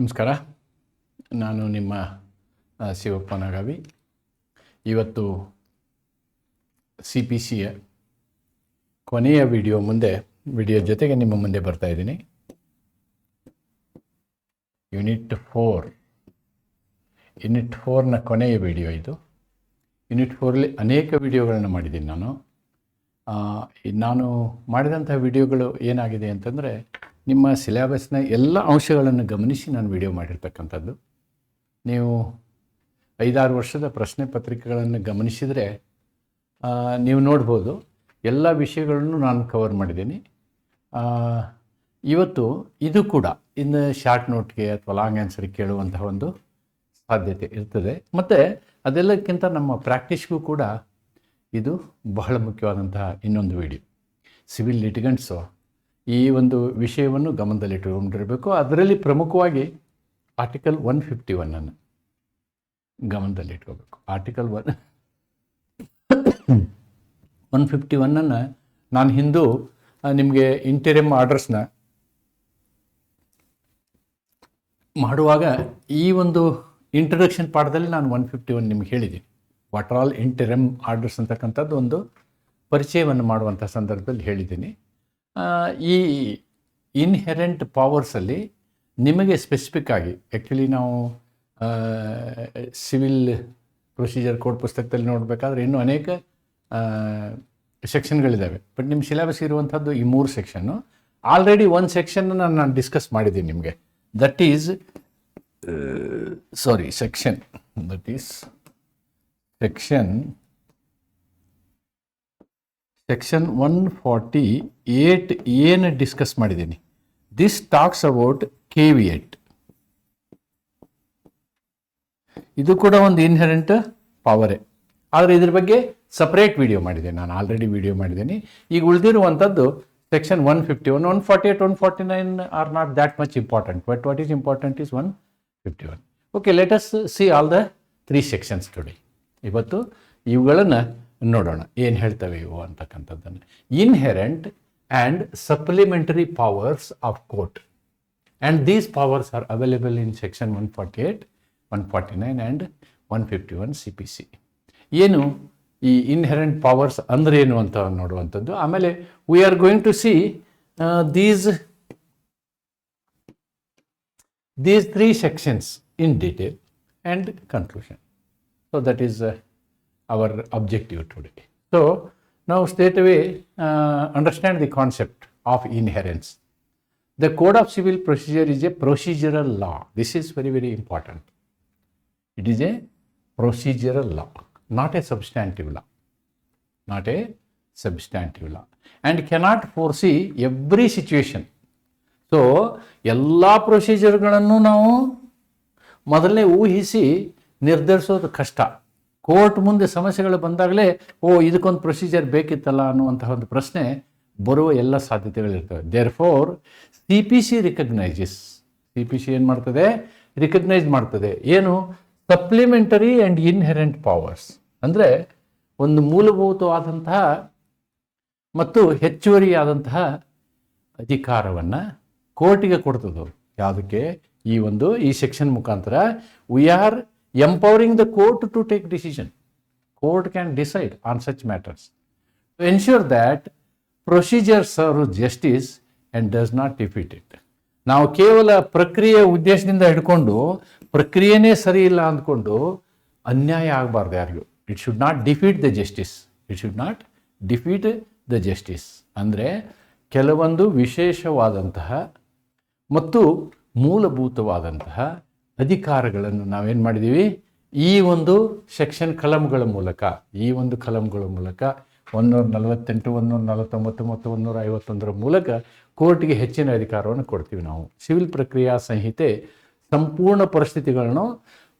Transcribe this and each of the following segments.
ನಮಸ್ಕಾರ. ನಾನು ನಿಮ್ಮ ಶಿವಪ್ಪ ನಾಗಾವಿ ಇವತ್ತು ಸಿ ಪಿ ಸಿಯ ಕೊನೆಯ ವಿಡಿಯೋ ಮುಂದೆ, ವಿಡಿಯೋ ಜೊತೆಗೆ ನಿಮ್ಮ ಮುಂದೆ ಬರ್ತಾ ಇದ್ದೀನಿ. ಯೂನಿಟ್ ಫೋರ್ ಯುನಿಟ್ ಫೋರ್ನ ಕೊನೆಯ ವಿಡಿಯೋ ಇದು. ಯೂನಿಟ್ ಫೋರಲ್ಲಿ ಅನೇಕ ವಿಡಿಯೋಗಳನ್ನು ಮಾಡಿದ್ದೀನಿ ನಾನು. ನಾನು ಮಾಡಿದಂಥ ವಿಡಿಯೋಗಳು ಏನಾಗಿದೆ ಅಂತಂದರೆ ನಿಮ್ಮ ಸಿಲೆಬಸ್ನ ಎಲ್ಲ ಅಂಶಗಳನ್ನು ಗಮನಿಸಿ ನಾನು ವಿಡಿಯೋ ಮಾಡಿರ್ತಕ್ಕಂಥದ್ದು. ನೀವು ಐದಾರು ವರ್ಷದ ಪ್ರಶ್ನೆ ಪತ್ರಿಕೆಗಳನ್ನು ಗಮನಿಸಿದರೆ ನೀವು ನೋಡ್ಬೋದು, ಎಲ್ಲ ವಿಷಯಗಳನ್ನು ನಾನು ಕವರ್ ಮಾಡಿದ್ದೀನಿ. ಇವತ್ತು ಇದು ಕೂಡ ಇನ್ನು ಶಾರ್ಟ್ ನೋಟ್ಗೆ ಅಥವಾ ಲಾಂಗ್ ಆನ್ಸರ್ಗೆ ಕೇಳುವಂತಹ ಒಂದು ಸಾಧ್ಯತೆ ಇರ್ತದೆ. ಮತ್ತು ಅದೆಲ್ಲಕ್ಕಿಂತ ನಮ್ಮ ಪ್ರಾಕ್ಟೀಸ್ಗೂ ಕೂಡ ಇದು ಬಹಳ ಮುಖ್ಯವಾದಂತಹ ಇನ್ನೊಂದು ವಿಡಿಯೋ ಸಿವಿಲ್ ಲಿಟಿಗಂಟ್ಸು ಈ ಒಂದು ವಿಷಯವನ್ನು ಗಮನದಲ್ಲಿಟ್ಟುಕೊಂಡಿರಬೇಕು ಅದರಲ್ಲಿ ಪ್ರಮುಖವಾಗಿ ಆರ್ಟಿಕಲ್ ಒನ್ ಫಿಫ್ಟಿ ಒನ್ನನ್ನು ಗಮನದಲ್ಲಿಟ್ಕೋಬೇಕು. ಆರ್ಟಿಕಲ್ ಒನ್ ಒನ್ ಫಿಫ್ಟಿ ಒನ್ನನ್ನು ನಾನು ಹಿಂದೂ ನಿಮಗೆ ಇಂಟೀರಿಯಮ್ ಆರ್ಡರ್ಸ್ನ ಮಾಡುವಾಗ ಈ ಒಂದು ಇಂಟ್ರಡಕ್ಷನ್ ಪಾಠದಲ್ಲಿ ನಾನು ಒನ್ ಫಿಫ್ಟಿ ಒನ್ ನಿಮ್ಗೆ ಹೇಳಿದ್ದೀನಿ. ವಾಟ್ ಆಲ್ ಇಂಟೆರಮ್ ಆರ್ಡರ್ಸ್ ಅಂತಕ್ಕಂಥದ್ದು ಒಂದು ಪರಿಚಯವನ್ನು ಮಾಡುವಂಥ ಸಂದರ್ಭದಲ್ಲಿ ಹೇಳಿದ್ದೀನಿ. ಈ ಇನ್ಹೆರೆಂಟ್ ಪವರ್ಸಲ್ಲಿ ನಿಮಗೆ ಸ್ಪೆಸಿಫಿಕ್ ಆಗಿ ಆ್ಯಕ್ಚುಲಿ ನಾವು ಸಿವಿಲ್ ಪ್ರೊಸೀಜರ್ ಕೋಡ್ ಪುಸ್ತಕದಲ್ಲಿ ನೋಡಬೇಕಾದ್ರೆ ಇನ್ನೂ ಅನೇಕ ಸೆಕ್ಷನ್ಗಳಿದ್ದಾವೆ ಬಟ್ ನಿಮ್ಮ ಸಿಲೆಬಸ್ ಇರುವಂಥದ್ದು ಈ ಮೂರು ಸೆಕ್ಷನ್ನು ಆಲ್ರೆಡಿ ಒಂದು ಸೆಕ್ಷನ್ ನಾನು ಡಿಸ್ಕಸ್ ಮಾಡಿದ್ದೀನಿ ನಿಮಗೆ. That is sorry section that is section section one forty eight ಏನು ಡಿಸ್ಕಸ್ ಮಾಡಿದ್ದೀನಿ. This talks about K V ಎಟ್ ಇದು ಕೂಡ ಒಂದು ಇನ್ಹೆರೆಂಟ್ ಪವರೇ ಆದರೆ ಇದ್ರ ಬಗ್ಗೆ ಸಪ್ರೇಟ್ ವಿಡಿಯೋ ಮಾಡಿದೆ. ನಾನು ಆಲ್ರೆಡಿ ವಿಡಿಯೋ ಮಾಡಿದ್ದೀನಿ. ಈಗ ಉಳಿದಿರುವಂಥದ್ದು section one fifty one one forty eight one forty nine are not that much important but what is important is one fifty one okay let's see all the three sections today ಇವತ್ತು ಇವುಗಳನ್ನು ನೋಡೋಣ, ಏನು ಹೇಳ್ತವೆ ಇವು ಅಂತಕ್ಕಂಥದ್ದನ್ನು. Inherent and supplementary powers of court and these powers are available in section one forty eight one forty nine and one fifty one C P C ಏನು ಈ inherent powers ಅಂದ್ರೆ ಏನು ಅಂತ ನೋಡುವಂಥದ್ದು? ಆಮೇಲೆ we are going to see these these three sections in detail and conclusion so that is our objective today. So now straight away uh, understand the concept of inherence. The Code of Civil Procedure is a procedural law. This is very very important. It is a procedural law, not a substantive law. Not a substantive law. And cannot foresee every situation so ಎಲ್ಲ ಪ್ರೊಸೀಜರ್ಗಳನ್ನು ನಾವು ಮೊದಲನೇ ಊಹಿಸಿ ನಿರ್ಧರಿಸೋದು ಕಷ್ಟ court ಮುಂದೆ ಸಮಸ್ಯೆಗಳು ಬಂದಾಗಲೇ, ಓ, ಇದಕ್ಕೊಂದು ಪ್ರೊಸೀಜರ್ ಬೇಕಿತ್ತಲ್ಲ ಅನ್ನುವಂತಹ ಒಂದು ಪ್ರಶ್ನೆ ಬರುವ ಎಲ್ಲ ಸಾಧ್ಯತೆಗಳಿರ್ತವೆ. There four C P C recognises C P C ಏನು ಮಾಡ್ತದೆ? ರಿಕಗ್ನೈಸ್ ಮಾಡ್ತದೆ. ಏನು? ಸಪ್ಲಿಮೆಂಟರಿ ಆ್ಯಂಡ್ ಇನ್ಹೆರೆಂಟ್ ಪವರ್ಸ್ ಅಂದರೆ ಒಂದು ಮೂಲಭೂತವಾದಂತಹ ಮತ್ತು ಹೆಚ್ಚುವರಿಯಾದಂತಹ ಅಧಿಕಾರವನ್ನು ಕೋರ್ಟಿಗೆ ಕೊಡ್ತದೆ ಯಾವುದಕ್ಕೆ? ಈ ಒಂದು, ಈ ಸೆಕ್ಷನ್ ಮುಖಾಂತರ. We are empowering the court to take decision court can decide on such matters to ensure that procedure serve justice and does not defeat it ನಾವು ಕೇವಲ ಪ್ರಕ್ರಿಯೆ ಉದ್ದೇಶದಿಂದ ಹಿಡ್ಕೊಂಡು ಪ್ರಕ್ರಿಯೆನೇ ಸರಿ ಇಲ್ಲ ಅಂದ್ಕೊಂಡು ಅನ್ಯಾಯ ಆಗಬಾರ್ದು ಯಾರಿಗೂ it should not defeat the justice it should not defeat the justice ಅಂದರೆ ಕೆಲವೊಂದು ವಿಶೇಷವಾದಂತಹ ಮತ್ತು ಮೂಲಭೂತವಾದಂತಹ ಅಧಿಕಾರಗಳನ್ನು ನಾವೇನು ಮಾಡಿದ್ದೀವಿ ಈ ಒಂದು ಸೆಕ್ಷನ್ ಕಲಂಗಳ ಮೂಲಕ, ಈ ಒಂದು ಕಲಂಗಳ ಮೂಲಕ ಒಂದೂರ ನಲವತ್ತೆಂಟು ಒಂದೂರ ನಲವತ್ತೊಂಬತ್ತು ಮತ್ತು ಒಂದೂರ ಐವತ್ತೊಂದರ ಮೂಲಕ ಕೋರ್ಟ್ಗೆ ಹೆಚ್ಚಿನ ಅಧಿಕಾರವನ್ನು ಕೊಡ್ತೀವಿ ನಾವು. ಸಿವಿಲ್ ಪ್ರಕ್ರಿಯಾ ಸಂಹಿತೆ ಸಂಪೂರ್ಣ ಪರಿಸ್ಥಿತಿಗಳನ್ನು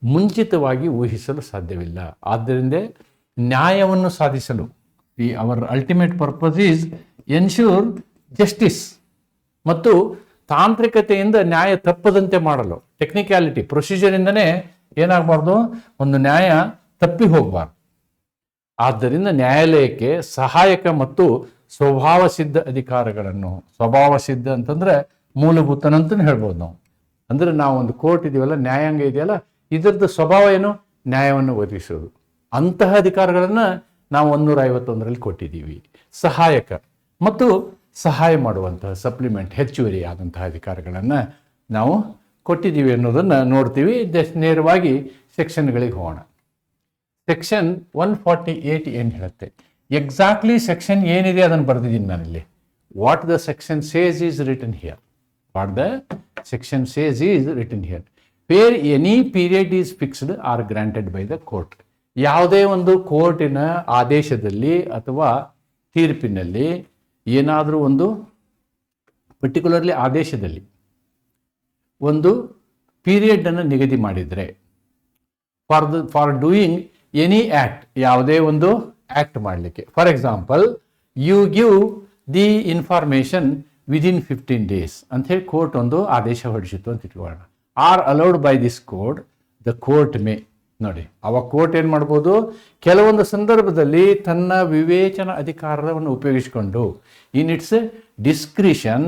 ಮುಂಚಿತವಾಗಿ ಊಹಿಸಲು ಸಾಧ್ಯವಿಲ್ಲ. ಆದ್ದರಿಂದ ನ್ಯಾಯವನ್ನು ಸಾಧಿಸಲು, ಈ our ultimate purpose is ensure justice ಮತ್ತು ತಾಂತ್ರಿಕತೆಯಿಂದ ನ್ಯಾಯ ತಪ್ಪದಂತೆ ಮಾಡಲು ಟೆಕ್ನಿಕ್ಯಾಲಿಟಿ ಪ್ರೊಸೀಜರಿಂದನೇ ಏನಾಗಬಾರ್ದು? ಒಂದು ನ್ಯಾಯ ತಪ್ಪಿ ಹೋಗಬಾರ್ದು. ಆದ್ದರಿಂದ ನ್ಯಾಯಾಲಯಕ್ಕೆ ಸಹಾಯಕ ಮತ್ತು ಸ್ವಭಾವ ಸಿದ್ಧ ಅಧಿಕಾರಗಳನ್ನು, ಸ್ವಭಾವ ಸಿದ್ಧ ಅಂತಂದ್ರೆ ಮೂಲಭೂತನಂತಲೂ ಹೇಳ್ಬೋದು ನಾವು. ಅಂದ್ರೆ ನಾವು ಒಂದು ಕೋರ್ಟ್ ಇದೆಯಲ್ಲ ನ್ಯಾಯಾಂಗ ಇದೆಯಲ್ಲ, ಇದರದ್ದು ಸ್ವಭಾವ ಏನು? ನ್ಯಾಯವನ್ನು ಒದಗಿಸೋದು ಅಂತಹ ಅಧಿಕಾರಗಳನ್ನು ನಾವು ಒಂದೂರ ಐವತ್ತೊಂದರಲ್ಲಿ ಕೊಟ್ಟಿದ್ದೀವಿ. ಸಹಾಯಕ. ಮತ್ತು ಸಹಾಯ ಮಾಡುವಂತಹ ಸಪ್ಲಿಮೆಂಟ್ ಹೆಚ್ಚುವರಿ ಆದಂತಹ ಅಧಿಕಾರಗಳನ್ನು ನಾವು ಕೊಟ್ಟಿದ್ದೀವಿ ಅನ್ನೋದನ್ನು ನೋಡ್ತೀವಿ. ಜಸ್ಟ್ ನೇರವಾಗಿ ಸೆಕ್ಷನ್ಗಳಿಗೆ ಹೋಗೋಣ. ಸೆಕ್ಷನ್ ಒನ್ ಫಾರ್ಟಿ ಏಯ್ಟ್ ಏನು ಹೇಳುತ್ತೆ? ಎಕ್ಸಾಕ್ಟ್ಲಿ ಸೆಕ್ಷನ್ ಏನಿದೆ ಅದನ್ನು ಬರೆದಿದ್ದೀನಿ ನಾನಿಲ್ಲಿ. What the section says is written here what the section says is written here where any period is fixed or granted by the court ಯಾವುದೇ ಒಂದು ಕೋರ್ಟಿನ ಆದೇಶದಲ್ಲಿ ಅಥವಾ ತೀರ್ಪಿನಲ್ಲಿ ಏನಾದರೂ ಒಂದು ಪರ್ಟಿಕ್ಯುಲರ್ಲಿ ಆದೇಶದಲ್ಲಿ ಒಂದು ಪೀರಿಯಡನ್ನು ನಿಗದಿ ಮಾಡಿದರೆ for the for doing any act ಯಾವುದೇ ಒಂದು ಆ್ಯಕ್ಟ್ ಮಾಡಲಿಕ್ಕೆ. For example you give the information within fifteen days ಅಂಥೇಳಿ ಕೋರ್ಟ್ ಒಂದು ಆದೇಶ ಹೊರಡಿಸಿತ್ತು ಅಂತ ಇಟ್ಕೊಳ್ಳೋಣ. Or allowed by this code the court may ನೋಡಿ ಅವಾಗ ಕೋರ್ಟ್ ಏನು ಮಾಡ್ಬೋದು? ಕೆಲವೊಂದು ಸಂದರ್ಭದಲ್ಲಿ ತನ್ನ ವಿವೇಚನ ಅಧಿಕಾರವನ್ನು ಉಪಯೋಗಿಸಿಕೊಂಡು in its discretion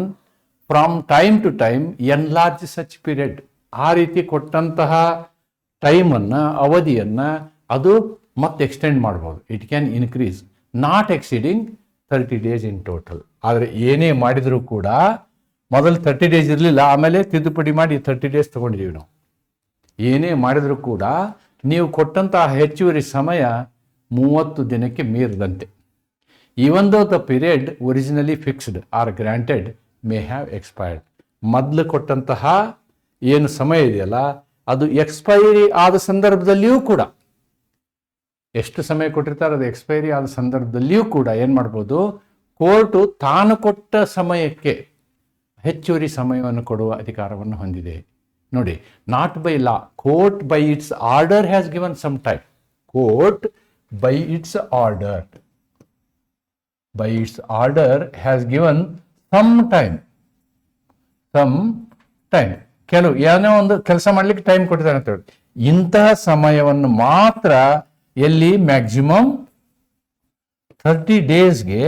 from time to time enlarge such period ಆ ರೀತಿ ಕೊಟ್ಟಂತಹ ಟೈಮನ್ನು ಅವಧಿಯನ್ನು ಅದು ಮತ್ತೆ ಎಕ್ಸ್ಟೆಂಡ್ ಮಾಡ್ಬೋದು. It can increase not exceeding thirty days in total ಆದರೆ ಏನೇ ಮಾಡಿದರೂ ಕೂಡ ಮೊದಲು ತರ್ಟಿ ಡೇಸ್ ಇರಲಿಲ್ಲ, ಆಮೇಲೆ ತಿದ್ದುಪಡಿ ಮಾಡಿ ತರ್ಟಿ ಡೇಸ್ ತೊಗೊಂಡಿದ್ದೀವಿ ನಾವು. ಏನೇ ಮಾಡಿದರೂ ಕೂಡ ನೀವು ಕೊಟ್ಟಂತಹ ಹೆಚ್ಚುವರಿ ಸಮಯ ಮೂವತ್ತು ದಿನಕ್ಕೆ ಮೀರದಂತೆ. Even though the period originally fixed or granted may have expired. ಮೊದಲು ಕೊಟ್ಟಂತಹ ಏನು ಸಮಯ ಇದೆಯಲ್ಲ, ಅದು ಎಕ್ಸ್ಪೈರಿ ಆದ ಸಂದರ್ಭದಲ್ಲಿಯೂ ಕೂಡ. ಎಷ್ಟು ಸಮಯ ಕೊಟ್ಟಿರ್ತಾರೆ ಅದು ಎಕ್ಸ್ಪೈರಿ ಆದ ಸಂದರ್ಭದಲ್ಲಿಯೂ ಕೂಡ ಏನು ಮಾಡ್ಬೋದು, ಕೋರ್ಟು ತಾನು ಕೊಟ್ಟ ಸಮಯಕ್ಕೆ ಹೆಚ್ಚುವರಿ ಸಮಯವನ್ನು ಕೊಡುವ ಅಧಿಕಾರವನ್ನು ಹೊಂದಿದೆ. ನೋಡಿ not by law court by its order has given some time court by its order by its order has given some time some time ಕೆಲವು, ಏನೋ ಒಂದು ಕೆಲಸ ಮಾಡ್ಲಿಕ್ಕೆ ಟೈಮ್ ಕೊಟ್ಟಿದ್ದಾರೆ ಅಂತ ಹೇಳಿ. ಇಂತಹ ಸಮಯವನ್ನು ಮಾತ್ರ ಎಲ್ಲಿ ಮ್ಯಾಕ್ಸಿಮಮ್ ಥರ್ಟಿ ಡೇಸ್ಗೆ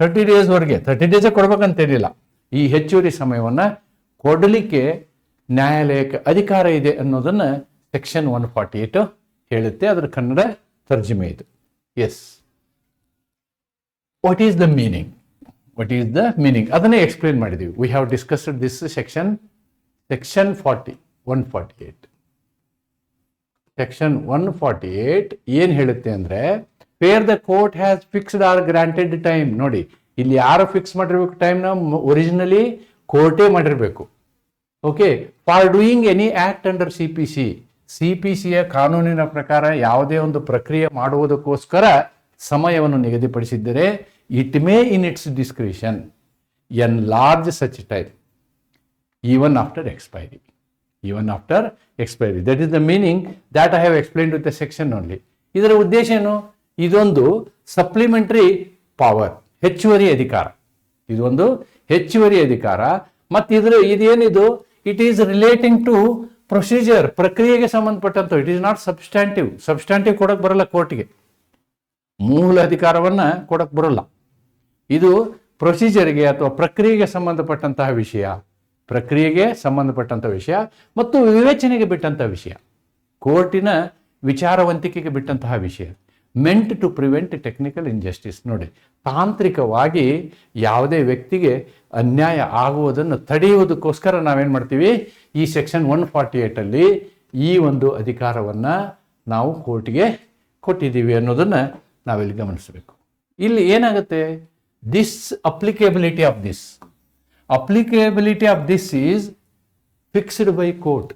ಥರ್ಟಿ ಡೇಸ್ವರೆಗೆ ಥರ್ಟಿ ಡೇಸೇ ಕೊಡ್ಬೇಕಂತೇನಿಲ್ಲ ಈ ಹೆಚ್ಚುವರಿ ಸಮಯವನ್ನು ಕೊಡಲಿಕ್ಕೆ ನ್ಯಾಯಾಲಯಕ್ಕೆ ಅಧಿಕಾರ ಇದೆ ಅನ್ನೋದನ್ನು ಸೆಕ್ಷನ್ ಒನ್ ಫಾರ್ಟಿ ಏಟು ಹೇಳುತ್ತೆ. ಅದರ ಕನ್ನಡ ತರ್ಜುಮೆ ಇದು. Yes what is the meaning what is the meaning ಅದನ್ನೇ ಎಕ್ಸ್ಪ್ಲೇನ್ ಮಾಡಿದ್ದೀವಿ we have discussed this section section forty one forty eight section one forty eight ಏನು ಹೇಳುತ್ತೆ ಅಂದರೆ where the court has fixed or granted time ನೋಡಿ, ಇಲ್ಲಿ ಯಾರು fix ಮಾಡಿರ್ಬೇಕು ಟೈಮ್ನ ಒರಿಜಿನಲಿ ಕೋರ್ಟೇ ಮಾಡಿರಬೇಕು. Okay for doing any act under C P C C P ಸಿಯ ಕಾನೂನಿನ ಪ್ರಕಾರ ಯಾವುದೇ ಒಂದು ಪ್ರಕ್ರಿಯೆ ಮಾಡುವುದಕ್ಕೋಸ್ಕರ ಸಮಯವನ್ನು ನಿಗದಿಪಡಿಸಿದ್ದರೆ it may in its discretion enlarge such type even after expiry even after expiry that is the meaning that I have explain with the section only ಇದರ ಉದ್ದೇಶ ಏನು? ಇದೊಂದು ಸಪ್ಲಿಮೆಂಟರಿ ಪವರ್ ಹೆಚ್ಚುವರಿ ಅಧಿಕಾರ. ಇದೊಂದು ಹೆಚ್ಚುವರಿ ಅಧಿಕಾರ. ಮತ್ತು ಇದರ ಇದೇನಿದು? It is relating to procedure ಪ್ರಕ್ರಿಯೆಗೆ ಸಂಬಂಧಪಟ್ಟಂತ it is not substantive substantive ಕೊಡಕ್ಕೆ ಬರಲ್ಲ ಕೋರ್ಟ್ಗೆ. ಮೂಲ ಅಧಿಕಾರವನ್ನು ಕೊಡಕ್ಕೆ ಬರಲ್ಲ. ಇದು ಪ್ರೊಸೀಜರ್ಗೆ ಅಥವಾ ಪ್ರಕ್ರಿಯೆಗೆ ಸಂಬಂಧಪಟ್ಟಂತಹ ವಿಷಯ, ಪ್ರಕ್ರಿಯೆಗೆ ಸಂಬಂಧಪಟ್ಟಂಥ ವಿಷಯ ಮತ್ತು ವಿವೇಚನೆಗೆ ಬಿಟ್ಟಂಥ ವಿಷಯ, ಕೋರ್ಟಿನ ವಿಚಾರವಂತಿಕೆಗೆ ಬಿಟ್ಟಂತಹ ವಿಷಯ. Meant to prevent technical injustice ನೋಡಿ, ತಾಂತ್ರಿಕವಾಗಿ ಯಾವುದೇ ವ್ಯಕ್ತಿಗೆ ಅನ್ಯಾಯ ಆಗುವುದನ್ನು ತಡೆಯುವುದಕ್ಕೋಸ್ಕರ ನಾವೇನು ಮಾಡ್ತೀವಿ? ಈ ಸೆಕ್ಷನ್ ಒನ್ ಫಾರ್ಟಿ ಏಟಲ್ಲಿ ಈ ಒಂದು ಅಧಿಕಾರವನ್ನು ನಾವು ಕೋರ್ಟಿಗೆ ಕೊಟ್ಟಿದ್ದೀವಿ ಅನ್ನೋದನ್ನು ನಾವಿಲ್ಲಿ ಗಮನಿಸಬೇಕು. ಇಲ್ಲಿ ಏನಾಗುತ್ತೆ? This applicability of this applicability of this is fixed by court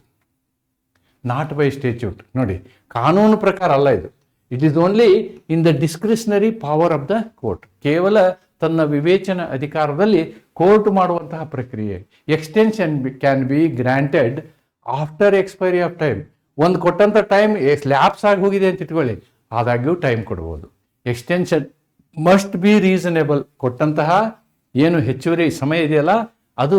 not by statute ನೋಡಿ, ಕಾನೂನು ಪ್ರಕಾರ ಅಲ್ಲ ಇದು. It is only in the discretionary power of the court ಕೇವಲ ತನ್ನ ವಿವೇಚನ ಅಧಿಕಾರದಲ್ಲಿ ಕೋರ್ಟ್ ಮಾಡುವಂತಹ ಪ್ರಕ್ರಿಯೆ. Extension can be granted after expiry of time ಒಂದು ಕೊಟ್ಟಂಥ ಟೈಮ್ ಲ್ಯಾಪ್ಸ್ ಆಗಿ ಹೋಗಿದೆ ಅಂತ ಇಟ್ಕೊಳ್ಳಿ. ಆದಾಗ್ಯೂ ಟೈಮ್ ಕೊಡ್ಬೋದು. ಎಕ್ಸ್ಟೆನ್ಷನ್ ಮಸ್ಟ್ ಬಿ ರೀಸನೇಬಲ್ ಕೊಟ್ಟಂತಹ ಏನು ಹೆಚ್ಚುವರಿ ಸಮಯ ಇದೆಯಲ್ಲ, ಅದು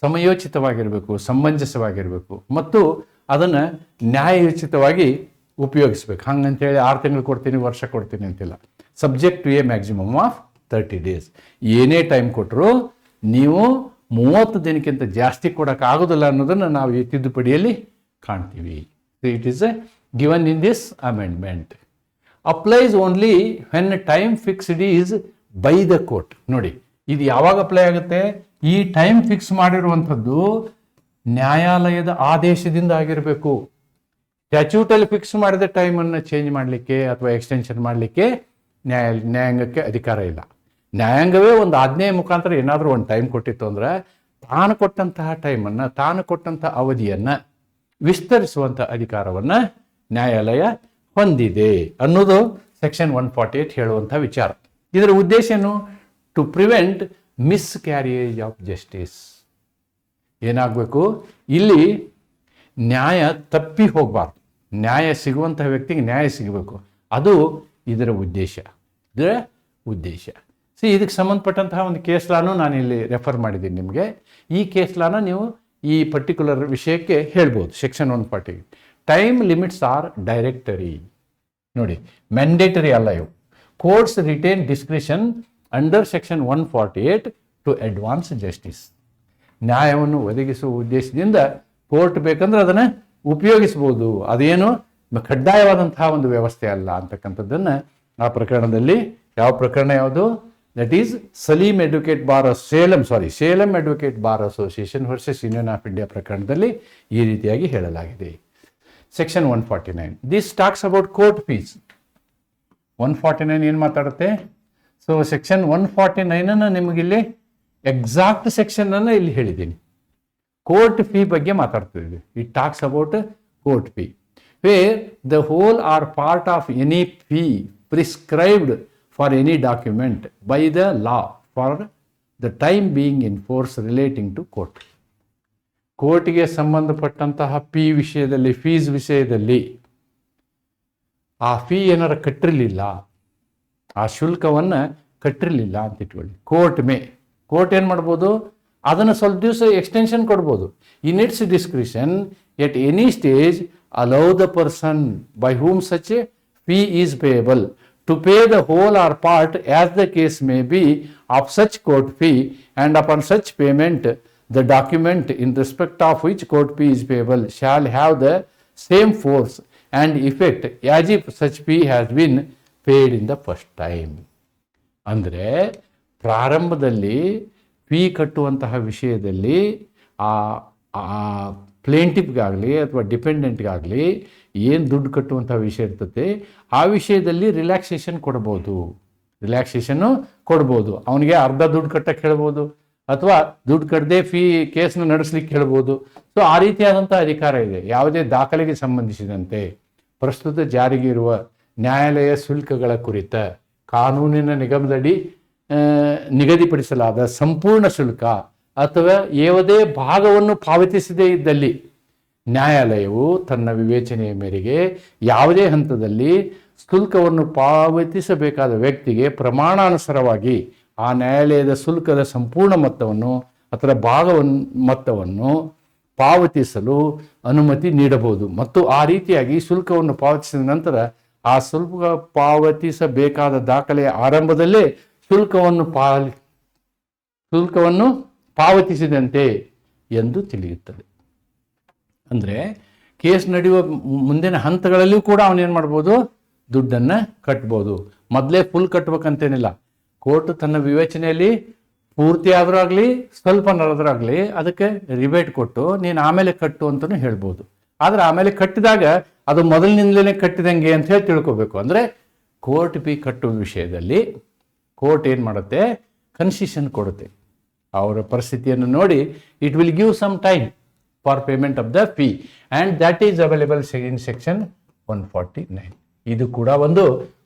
ಸಮಯೋಚಿತವಾಗಿರಬೇಕು, ಸಮಂಜಸವಾಗಿರಬೇಕು. ಮತ್ತು ಅದನ್ನು ನ್ಯಾಯಯೋಚಿತವಾಗಿ ಉಪಯೋಗಿಸ್ಬೇಕು. ಹಂಗಂತೇಳಿ ಆರು ತಿಂಗಳು ಕೊಡ್ತೀನಿ, ವರ್ಷ ಕೊಡ್ತೀನಿ ಅಂತಿಲ್ಲ. Subject to a maximum of thirty days ಏನೇ ಟೈಮ್ ಕೊಟ್ಟರು ನೀವು ಮೂವತ್ತು ದಿನಕ್ಕಿಂತ ಜಾಸ್ತಿ ಕೊಡೋಕ್ಕಾಗೋದಿಲ್ಲ ಅನ್ನೋದನ್ನು ನಾವು ಈ ತಿದ್ದುಪಡಿಯಲ್ಲಿ ಕಾಣ್ತೀವಿ. It is a given in this amendment applies only when time fixed is by the court ನೋಡಿ, ಇದು ಯಾವಾಗ ಅಪ್ಲೈ ಆಗುತ್ತೆ? ಈ ಟೈಮ್ ಫಿಕ್ಸ್ ಮಾಡಿರುವಂಥದ್ದು ನ್ಯಾಯಾಲಯದ ಆದೇಶದಿಂದ ಆಗಿರಬೇಕು. ಸ್ಟ್ಯಾಚ್ಯೂಟಲ್ಲಿ ಫಿಕ್ಸ್ ಮಾಡಿದ ಟೈಮನ್ನು ಚೇಂಜ್ ಮಾಡಲಿಕ್ಕೆ ಅಥವಾ ಎಕ್ಸ್ಟೆನ್ಷನ್ ಮಾಡಲಿಕ್ಕೆ ನ್ಯಾಯ, ನ್ಯಾಯಾಂಗಕ್ಕೆ ಅಧಿಕಾರ ಇಲ್ಲ. ನ್ಯಾಯಾಂಗವೇ ಒಂದು ಆಜ್ಞೆಯ ಮುಖಾಂತರ ಏನಾದರೂ ಒಂದು ಟೈಮ್ ಕೊಟ್ಟಿತ್ತು ಅಂದ್ರೆ ತಾನು ಕೊಟ್ಟಂತಹ ಟೈಮನ್ನು ತಾನು ಕೊಟ್ಟಂತಹ ಅವಧಿಯನ್ನು ವಿಸ್ತರಿಸುವಂಥ ಅಧಿಕಾರವನ್ನು ನ್ಯಾಯಾಲಯ ಹೊಂದಿದೆ ಅನ್ನೋದು ಸೆಕ್ಷನ್ ಒನ್ ಫಾರ್ಟಿ ಏಟ್ ಹೇಳುವಂಥ ವಿಚಾರ. ಇದರ ಉದ್ದೇಶ ಏನು? To prevent miscarriage of justice ಏನಾಗಬೇಕು? ಇಲ್ಲಿ ನ್ಯಾಯ ತಪ್ಪಿ ಹೋಗಬಾರ್ದು. ನ್ಯಾಯ ಸಿಗುವಂಥ ವ್ಯಕ್ತಿಗೆ ನ್ಯಾಯ ಸಿಗಬೇಕು. ಅದು ಇದರ ಉದ್ದೇಶ. ಇದರ ಉದ್ದೇಶ. ಸಿ ಇದಕ್ಕೆ ಸಂಬಂಧಪಟ್ಟಂತಹ ಒಂದು ಕೇಸ್ ಲಾನು ನಾನು ಇಲ್ಲಿ ರೆಫರ್ ಮಾಡಿದ್ದೀನಿ ನಿಮಗೆ. ಈ ಕೇಸ್ ಲಾನ ನೀವು ಈ ಪರ್ಟಿಕ್ಯುಲರ್ ವಿಷಯಕ್ಕೆ ಹೇಳ್ಬೋದು section one forty time limits are directory ನೋಡಿ ಮ್ಯಾಂಡೇಟರಿ ಅಲ್ಲ ಇವು. Courts retain discretion under section one forty eight to advance justice ನ್ಯಾಯವನ್ನು ಒದಗಿಸುವ ಉದ್ದೇಶದಿಂದ ಕೋರ್ಟ್ ಬೇಕಂದ್ರೆ ಅದನ್ನು ಉಪಯೋಗಿಸ್ಬೋದು ಅದೇನು? ಕಡ್ಡಾಯವಾದಂತಹ ಒಂದು ವ್ಯವಸ್ಥೆ ಅಲ್ಲ ಅಂತಕ್ಕಂಥದ್ದನ್ನು ಆ ಪ್ರಕರಣದಲ್ಲಿ ಯಾವ ಪ್ರಕರಣ ಯಾವುದು? That is Salim advocate bar Salem sorry Salem advocate bar association versus Union of India ಪ್ರಕರಣದಲ್ಲಿ ಈ ರೀತಿಯಾಗಿ ಹೇಳಲಾಗಿದೆ. Section one forty nine this talks about court fees one forty nine ಏನು ಮಾತಾಡುತ್ತೆ? ಸೊ ಸೆಕ್ಷನ್ ಒನ್ ಫಾರ್ಟಿ ನೈನನ್ನು ನಿಮಗಿಲ್ಲಿ exact ಸೆಕ್ಷನನ್ನು ಇಲ್ಲಿ ಹೇಳಿದ್ದೀನಿ. ಕೋರ್ಟ್ ಫೀ ಬಗ್ಗೆ ಮಾತಾಡ್ತಿದ್ವಿ. It talks about court fee where the whole or part of any fee prescribed for any document by the law for the time being in force relating to court ಕೋರ್ಟ್ಗೆ ಸಂಬಂಧಪಟ್ಟಂತಹ fee ವಿಷಯದಲ್ಲಿ fees ವಿಷಯದಲ್ಲಿ ಆ fee ಏನಾರ ಕಟ್ಟಿರಲಿಲ್ಲ, ಆ ಶುಲ್ಕವನ್ನು ಕಟ್ಟಿರಲಿಲ್ಲ ಅಂತ ಇಟ್ಕೊಳ್ಳಿ. ಕೋರ್ಟ್ ಮೇ ಕೋರ್ಟ್ ಏನು ಮಾಡ್ಬೋದು? ಅದನ್ನು ಸ್ವಲ್ಪ ದಿವಸ ಎಕ್ಸ್ಟೆನ್ಷನ್ ಕೊಡ್ಬೋದು. In its discretion at any stage allow the person by whom such a fee is payable to pay the whole or part as the case may be of such court fee and upon such payment the document in respect of which court fee is payable shall have the same force and effect as if such fee has been paid in the first time ಅಂದರೆ ಪ್ರಾರಂಭದಲ್ಲಿ fee ಕಟ್ಟುವಂತಹ ವಿಷಯದಲ್ಲಿ ಆ ಪ್ಲೇಂಟಿಫ್ಗಾಗಲಿ ಅಥವಾ ಡಿಪೆಂಡೆಂಟ್ಗಾಗಲಿ ಏನು ದುಡ್ಡು ಕಟ್ಟುವಂಥ ವಿಷಯ ಇರ್ತದೆ, ಆ ವಿಷಯದಲ್ಲಿ ರಿಲ್ಯಾಕ್ಸೇಷನ್ ಕೊಡ್ಬೋದು. ರಿಲ್ಯಾಕ್ಸೇಷನ್ನು ಕೊಡ್ಬೋದು. ಅವನಿಗೆ ಅರ್ಧ ದುಡ್ಡು ಕಟ್ಟಕ್ಕೆ ಹೇಳ್ಬೋದು, ಅಥವಾ ದುಡ್ಡು ಕಟ್ಟದೆ ಫೀ ಕೇಸ್ನ ನಡೆಸ್ಲಿಕ್ಕೆ ಹೇಳ್ಬೋದು. ಸೊ ಆ ರೀತಿಯಾದಂಥ ಅಧಿಕಾರ ಇದೆ. ಯಾವುದೇ ದಾಖಲೆಗೆ ಸಂಬಂಧಿಸಿದಂತೆ ಪ್ರಸ್ತುತ ಜಾರಿಗೆ ಇರುವ ನ್ಯಾಯಾಲಯ ಶುಲ್ಕಗಳ ಕುರಿತ ಕಾನೂನಿನ ನಿಗಮದಡಿ ನಿಗದಿಪಡಿಸಲಾದ ಸಂಪೂರ್ಣ ಶುಲ್ಕ ಅಥವಾ ಯಾವುದೇ ಭಾಗವನ್ನು ಪಾವತಿಸದೇ ಇದ್ದಲ್ಲಿ ನ್ಯಾಯಾಲಯವು ತನ್ನ ವಿವೇಚನೆಯ ಮೇರೆಗೆ ಯಾವುದೇ ಹಂತದಲ್ಲಿ ಶುಲ್ಕವನ್ನು ಪಾವತಿಸಬೇಕಾದ ವ್ಯಕ್ತಿಗೆ ಪ್ರಮಾಣಾನುಸಾರವಾಗಿ ಆ ನ್ಯಾಯಾಲಯದ ಶುಲ್ಕದ ಸಂಪೂರ್ಣ ಮೊತ್ತವನ್ನು ಅಥವಾ ಭಾಗವನ್ನು ಮೊತ್ತವನ್ನು ಪಾವತಿಸಲು ಅನುಮತಿ ನೀಡಬಹುದು. ಮತ್ತು ಆ ರೀತಿಯಾಗಿ ಶುಲ್ಕವನ್ನು ಪಾವತಿಸಿದ ನಂತರ ಆ ಶುಲ್ಕ ಪಾವತಿಸಬೇಕಾದ ದಾಖಲೆಯ ಆರಂಭದಲ್ಲೇ ಶುಲ್ಕವನ್ನು ಪಾಲಿ, ಶುಲ್ಕವನ್ನು ಪಾವತಿಸಿದಂತೆ ಎಂದು ತಿಳಿಯುತ್ತದೆ. ಅಂದರೆ ಕೇಸ್ ನಡೆಯುವ ಮುಂದಿನ ಹಂತಗಳಲ್ಲಿಯೂ ಕೂಡ ಅವನೇನು ಮಾಡ್ಬೋದು? ದುಡ್ಡನ್ನು ಕಟ್ಬೋದು. ಮೊದಲೇ ಫುಲ್ ಕಟ್ಬೇಕಂತೇನಿಲ್ಲ. ಕೋರ್ಟ್ ತನ್ನ ವಿವೇಚನೆಯಲ್ಲಿ ಪೂರ್ತಿ ಆದರೂ ಆಗಲಿ ಸ್ವಲ್ಪ ನರದ್ರಾಗಲಿ ಅದಕ್ಕೆ ರಿಬೇಟ್ ಕೊಟ್ಟು ನೀನು ಆಮೇಲೆ ಕಟ್ಟು ಅಂತಲೂ ಹೇಳ್ಬೋದು. ಆದರೆ ಆಮೇಲೆ ಕಟ್ಟಿದಾಗ ಅದು ಮೊದಲಿನಿಂದಲೇ ಕಟ್ಟಿದಂಗೆ ಅಂತ ಹೇಳಿ ತಿಳ್ಕೊಬೇಕು. ಅಂದರೆ ಕೋರ್ಟ್ ಫೀ ಕಟ್ಟುವ ವಿಷಯದಲ್ಲಿ ಕೋರ್ಟ್ ಏನು ಮಾಡುತ್ತೆ? ಕನ್ಸಿಷನ್ ಕೊಡುತ್ತೆ. ಅವರ ಪರಿಸ್ಥಿತಿಯನ್ನು ನೋಡಿ it will give some time for payment of the fee and that is available in section one forty nine ಇದು ಕೂಡ ಒಂದು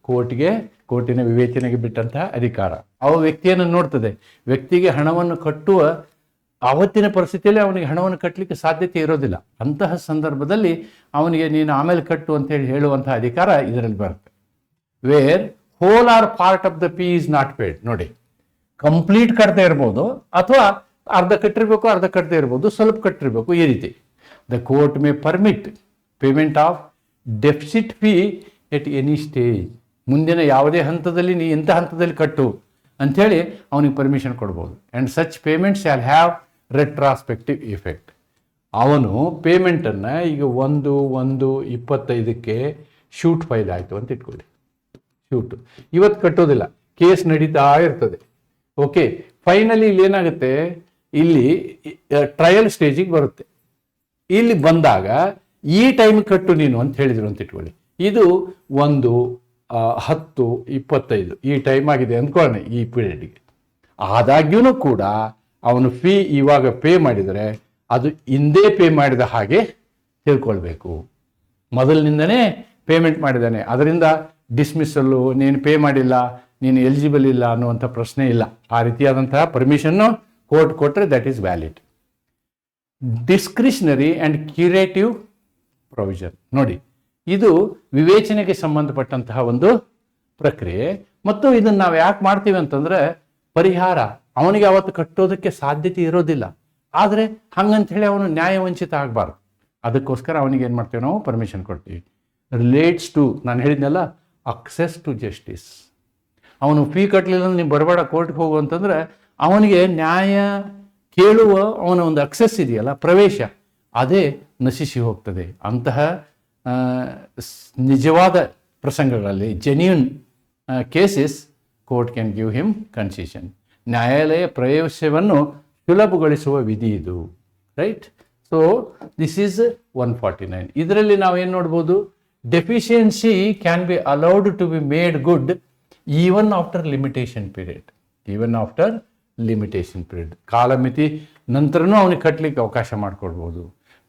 ಕೋರ್ಟ್ಗೆ, ಕೋರ್ಟಿನ ವಿವೇಚನೆಗೆ ಬಿಟ್ಟಂತಹ ಅಧಿಕಾರ. ಅವ ವ್ಯಕ್ತಿಯನ್ನು ನೋಡ್ತದೆ. ವ್ಯಕ್ತಿಗೆ ಹಣವನ್ನು ಕಟ್ಟುವ ಆವತ್ತಿನ ಪರಿಸ್ಥಿತಿಯಲ್ಲಿ ಅವನಿಗೆ ಹಣವನ್ನು ಕಟ್ಟಲಿಕ್ಕೆ ಸಾಧ್ಯತೆ ಇರೋದಿಲ್ಲ. ಅಂತಹ ಸಂದರ್ಭದಲ್ಲಿ ಅವನಿಗೆ ನೀನು ಆಮೇಲೆ ಕಟ್ಟು ಅಂತ ಹೇಳಿ ಹೇಳುವಂತಹ ಅಧಿಕಾರ ಇದರಲ್ಲಿ ಬರುತ್ತೆ. Where whole or part of the fee is not paid ನೋಡಿ ಕಂಪ್ಲೀಟ್ ಕಟ್ತಾ ಇರ್ಬೋದು ಅಥವಾ ಅರ್ಧ ಕಟ್ಟಿರ್ಬೇಕು, ಅರ್ಧ ಕಟ್ತಾ ಇರ್ಬೋದು, ಸ್ವಲ್ಪ ಕಟ್ಟಿರ್ಬೇಕು, ಈ ರೀತಿ. The court may permit payment of deficit fee at any stage ಮುಂದಿನ ಯಾವುದೇ ಹಂತದಲ್ಲಿ, ನೀ ಇಂಥ ಹಂತದಲ್ಲಿ ಕಟ್ಟು ಅಂಥೇಳಿ ಅವನಿಗೆ ಪರ್ಮಿಷನ್ ಕೊಡ್ಬೋದು. And such payments all have retrospective effect ಅವನು ಪೇಮೆಂಟನ್ನು ಈಗ ಒಂದು ಒಂದು, ಇಪ್ಪತ್ತೈದಕ್ಕೆ ಶೂಟ್ ಫೈಲ್ ಆಯಿತು ಅಂತ ಇಟ್ಕೊಳ್ಳಿ ಶೂಟು ಇವತ್ತು ಕಟ್ಟೋದಿಲ್ಲ. ಕೇಸ್ ನಡೀತಾ ಇರ್ತದೆ. ಓಕೆ ಫೈನಲಿ ಇಲ್ಲಿ ಏನಾಗುತ್ತೆ? ಇಲ್ಲಿ ಟ್ರಯಲ್ ಸ್ಟೇಜಿಗೆ ಬರುತ್ತೆ. ಇಲ್ಲಿ ಬಂದಾಗ, ಈ ಟೈಮ್ ಕಟ್ಟು ನೀನು ಅಂತ ಹೇಳಿದ್ರು ಅಂತ ಇಟ್ಕೊಳ್ಳಿ. ಇದು ಒಂದು ಹತ್ತು, ಇಪ್ಪತ್ತೈದು. ಈ ಟೈಮ್ ಆಗಿದೆ ಅಂದ್ಕೊಳ್ಳೋಣ ಈ ಪೀರಿಯಡ್ಗೆ ಆದಾಗ್ಯೂ ಕೂಡ ಅವನು ಫೀ ಇವಾಗ ಪೇ ಮಾಡಿದರೆ ಅದು ಹಿಂದೆ ಪೇ ಮಾಡಿದ ಹಾಗೆ ತಿಳ್ಕೊಳ್ಬೇಕು. ಮೊದಲಿನಿಂದನೇ ಪೇಮೆಂಟ್ ಮಾಡಿದ್ದಾನೆ. ಅದರಿಂದ ಡಿಸ್ಮಿಸ್ಸಲ್ಲು ನೀನು ಪೇ ಮಾಡಿಲ್ಲ, ನೀನು ಎಲಿಜಿಬಲ್ ಇಲ್ಲ ಅನ್ನುವಂಥ ಪ್ರಶ್ನೆ ಇಲ್ಲ. ಆ ರೀತಿಯಾದಂತಹ ಪರ್ಮಿಷನ್ನು ಕೋರ್ಟ್ ಕೊಟ್ಟರೆ that is valid discretionary and curative provision ನೋಡಿ, ಇದು ವಿವೇಚನೆಗೆ ಸಂಬಂಧಪಟ್ಟಂತಹ ಒಂದು ಪ್ರಕ್ರಿಯೆ. ಮತ್ತು ಇದನ್ನು ನಾವು ಯಾಕೆ ಮಾಡ್ತೀವಿ ಅಂತಂದರೆ, ಪರಿಹಾರ ಅವನಿಗೆ ಅವತ್ತು ಕಟ್ಟೋದಕ್ಕೆ ಸಾಧ್ಯತೆ ಇರೋದಿಲ್ಲ. ಆದರೆ ಹಂಗಂತ ಹೇಳಿ ಅವನು ನ್ಯಾಯವಂಚಿತ ಆಗಬಾರ್ದು. ಅದಕ್ಕೋಸ್ಕರ ಅವನಿಗೆ ಏನು ಮಾಡ್ತೀವಿ ನಾವು ಪರ್ಮಿಷನ್ ಕೊಡ್ತೀವಿ. ರಿಲೇಟ್ಸ್ ಟು ನಾನು ಹೇಳಿದ್ನಲ್ಲ ಅಕ್ಸೆಸ್ ಟು ಜಸ್ಟಿಸ್. ಅವನು ಫೀ ಕಟ್ಟಲಿಲ್ಲ ನೀವು ಬರಬೇಡ, ಕೋರ್ಟ್ಗೆ ಹೋಗು ಅಂತಂದ್ರೆ ಅವನಿಗೆ ನ್ಯಾಯ ಕೇಳುವ ಅವನ ಒಂದು ಅಕ್ಸೆಸ್ ಇದೆಯಲ್ಲ, ಪ್ರವೇಶ, ಅದೇ ನಶಿಸಿ ಹೋಗ್ತದೆ. ಅಂತಹ ನಿಜವಾದ ಪ್ರಸಂಗಗಳಲ್ಲಿ genuine cases court can give him concession ನ್ಯಾಯಾಲಯ ಪ್ರವೇಶವನ್ನು ಸುಲಭಗೊಳಿಸುವ ವಿಧಿ ಇದು. Right so this is one forty nine ಇದರಲ್ಲಿ ನಾವೇನು ನೋಡ್ಬೋದು? Deficiency can be allowed to be made good even after limitation period even after limitation period ಕಾಲಮಿತಿ ನಂತರನೂ ಅವನಿಗೆ ಕಟ್ಟಲಿಕ್ಕೆ ಅವಕಾಶ ಮಾಡಿಕೊಡ್ಬೋದು.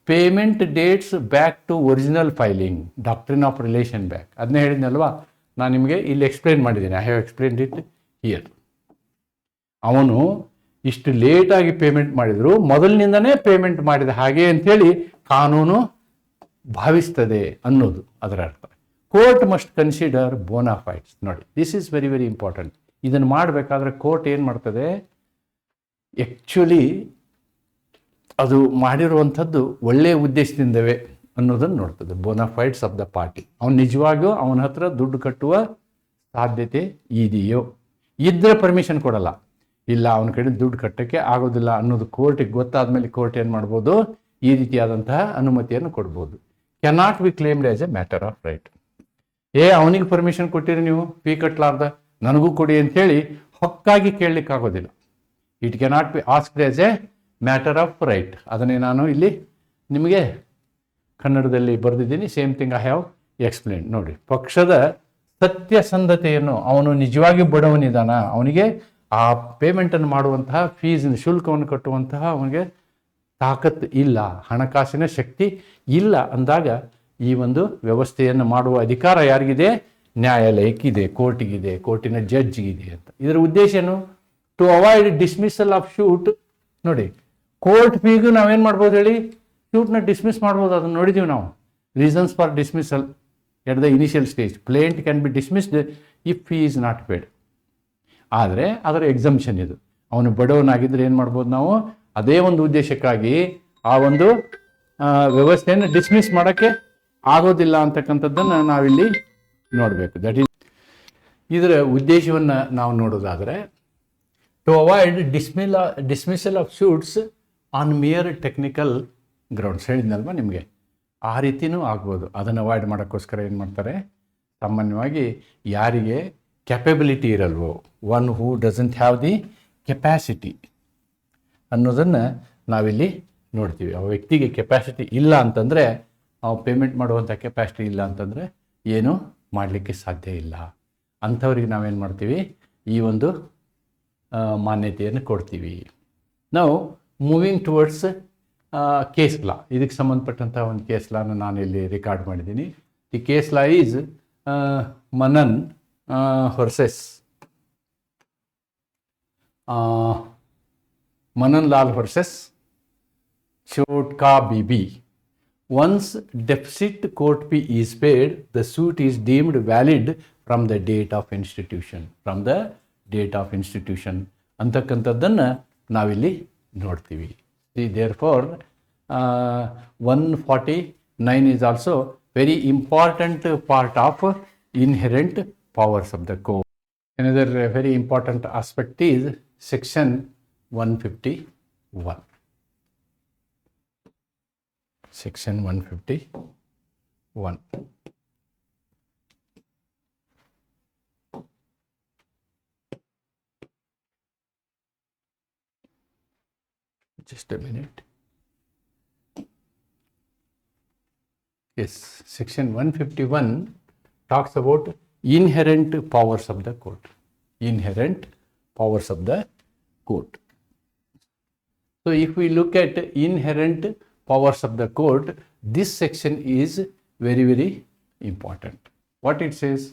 Payment dates back to original filing doctrine of relation back ಅದನ್ನೇ ಹೇಳಿದ್ನಲ್ವಾ? ನಾನು ನಿಮಗೆ ಇಲ್ಲಿ ಎಕ್ಸ್ಪ್ಲೇನ್ ಮಾಡಿದ್ದೀನಿ. I have explain it here ಅವನು ಇಷ್ಟು ಲೇಟಾಗಿ ಪೇಮೆಂಟ್ ಮಾಡಿದರು, ಮೊದಲಿನಿಂದನೇ ಪೇಮೆಂಟ್ ಮಾಡಿದ ಹಾಗೆ ಅಂಥೇಳಿ ಕಾನೂನು ಭಾವಿಸ್ತದೆ ಅನ್ನೋದು ಅದರ ಅರ್ಥ. ಕೋರ್ಟ್ ಮಸ್ಟ್ ಕನ್ಸಿಡರ್ ಬೋನಾಫೈಟ್ಸ್ ನೋಡಿ this is very very important ಇದನ್ನು ಮಾಡಬೇಕಾದ್ರೆ ಕೋರ್ಟ್ ಏನು ಮಾಡ್ತದೆ? ಆ್ಯಕ್ಚುಲಿ ಅದು ಮಾಡಿರುವಂಥದ್ದು ಒಳ್ಳೆಯ ಉದ್ದೇಶದಿಂದವೇ ಅನ್ನೋದನ್ನು ನೋಡ್ತದೆ. ಬೋನ್ ಆಫ್ ದ ಪಾರ್ಟಿ ಅವ್ನು ನಿಜವಾಗಿಯೂ ಅವನ ಹತ್ರ ದುಡ್ಡು ಕಟ್ಟುವ ಸಾಧ್ಯತೆ ಇದೆಯೋ? ಇದ್ರೆ ಪರ್ಮಿಷನ್ ಕೊಡಲ್ಲ. ಇಲ್ಲ, ಅವನ ಕಡೆ ದುಡ್ಡು ಕಟ್ಟೋಕ್ಕೆ ಆಗೋದಿಲ್ಲ ಅನ್ನೋದು ಕೋರ್ಟಿಗೆ ಗೊತ್ತಾದ ಮೇಲೆ ಕೋರ್ಟ್ ಏನು ಮಾಡ್ಬೋದು? ಈ ರೀತಿಯಾದಂತಹ ಅನುಮತಿಯನ್ನು ಕೊಡ್ಬೋದು. Cannot be claimed as a matter of right ಏ, ಅವನಿಗೆ ಪರ್ಮಿಷನ್ ಕೊಟ್ಟಿರಿ ನೀವು? ಫೀ ಕಟ್ಲಾರ್ದ? ನನಗೂ ಕೊಡಿ ಅಂತೇಳಿ ಹೊಕ್ಕಾಗಿ ಕೇಳಲಿಕ್ಕಾಗೋದಿಲ್ಲ. It cannot be asked as a matter of right ಅದನ್ನೇ ನಾನು ಇಲ್ಲಿ ನಿಮಗೆ ಕನ್ನಡದಲ್ಲಿ ಬರೆದಿದ್ದೀನಿ. Same thing I have explain ನೋಡಿ, ಪಕ್ಷದ ಸತ್ಯಸಂಧತೆಯನ್ನು ಅವನು ನಿಜವಾಗಿ ಬಡವನಿದಾನ? ಅವನಿಗೆ ಆ ಪೇಮೆಂಟನ್ನು ಮಾಡುವಂತಹ ಫೀಸಿನ ಶುಲ್ಕವನ್ನು ಕಟ್ಟುವಂತಹ ಅವನಿಗೆ ತಾಕತ್ತು ಇಲ್ಲ, ಹಣಕಾಸಿನ ಶಕ್ತಿ ಇಲ್ಲ ಅಂದಾಗ ಈ ಒಂದು ವ್ಯವಸ್ಥೆಯನ್ನು ಮಾಡುವ ಅಧಿಕಾರ ಯಾರಿಗಿದೆ? ನ್ಯಾಯಾಲಯಕ್ಕಿದೆ, ಕೋರ್ಟಿಗಿದೆ, ಕೋರ್ಟಿನ ಜಡ್ಜ್ಗಿದೆ ಅಂತ. ಇದರ ಉದ್ದೇಶ ಏನು? To avoid dismissal of suit ನೋಡಿ ಕೋರ್ಟ್ ಫೀಗೂ ನಾವೇನು ಮಾಡ್ಬೋದು ಹೇಳಿ? ಶೂಟ್ನ ಡಿಸ್ಮಿಸ್ ಮಾಡ್ಬೋದು, ಅದನ್ನು ನೋಡಿದ್ದೀವಿ ನಾವು. Reasons for dismissal at the initial stage plaint can be dismissed if he is not paid ಆದರೆ, ಅದರ ಎಕ್ಸಮ್ಷನ್ ಇದು. ಅವನು ಬಡವನಾಗಿದ್ದರೆ ಏನು ಮಾಡ್ಬೋದು ನಾವು? ಅದೇ ಒಂದು ಉದ್ದೇಶಕ್ಕಾಗಿ ಆ ಒಂದು ವ್ಯವಸ್ಥೆಯನ್ನು ಡಿಸ್ಮಿಸ್ ಮಾಡೋಕ್ಕೆ ಆಗೋದಿಲ್ಲ ಅಂತಕ್ಕಂಥದ್ದನ್ನು ನಾವಿಲ್ಲಿ ನೋಡಬೇಕು. ದಟ್ ಈಸ್ ಇದರ ಉದ್ದೇಶವನ್ನು ನಾವು ನೋಡೋದಾದರೆ to avoid ಡಿಸ್ಮಿಲ್ dismissal of suits on mere technical grounds ಹೇಳಿದ್ನಲ್ವ ನಿಮಗೆ? ಆ ರೀತಿಯೂ ಆಗ್ಬೋದು. ಅದನ್ನು ಅವಾಯ್ಡ್ ಮಾಡೋಕ್ಕೋಸ್ಕರ ಏನು ಮಾಡ್ತಾರೆ? ಸಾಮಾನ್ಯವಾಗಿ ಯಾರಿಗೆ capability ಇರಲ್ವೋ one who doesn't have the capacity ಅನ್ನೋದನ್ನು ನಾವಿಲ್ಲಿ ನೋಡ್ತೀವಿ. ಆ ವ್ಯಕ್ತಿಗೆ ಕೆಪ್ಯಾಸಿಟಿ ಇಲ್ಲ ಅಂತಂದರೆ, ಆ ಪೇಮೆಂಟ್ ಮಾಡುವಂಥ ಕೆಪ್ಯಾಸಿಟಿ ಇಲ್ಲ ಅಂತಂದರೆ ಏನು ಮಾಡಲಿಕ್ಕೆ ಸಾಧ್ಯ ಇಲ್ಲ. ಅಂಥವ್ರಿಗೆ ನಾವೇನು ಮಾಡ್ತೀವಿ? ಈ ಒಂದು ಮಾನ್ಯತೆಯನ್ನು ಕೊಡ್ತೀವಿ. ನಾವು ಮೂವಿಂಗ್ ಟುವರ್ಡ್ಸ್ ಕೇಸ್ ಲಾ ಇದಕ್ಕೆ ಸಂಬಂಧಪಟ್ಟಂಥ ಒಂದು ಕೇಸ್ ಲಾನ ನಾನು ಇಲ್ಲಿ ರೆಕಾರ್ಡ್ ಮಾಡಿದ್ದೀನಿ. The case law is Manan ಹೊರ್ಸೆಸ್ Menon Lal ಹೊರ್ಸೆಸ್ Chotka BB. Once deficit court fee is paid, the suit is deemed valid from the date of institution. From the date of institution. ಅಂತಕ್ಕಂಥದ್ದನ್ನು ನಾವಿಲ್ಲಿ ನೋಡ್ತೀವಿ see there for one forty nine is also very important part of inherent powers of the co Another uh, very important aspect is section 151. section 151. Just a minute. Yes, section 151 talks about inherent powers of the court. Inherent powers of the court. So, if we look at inherent powers of the court, this section is very, very important. What it says?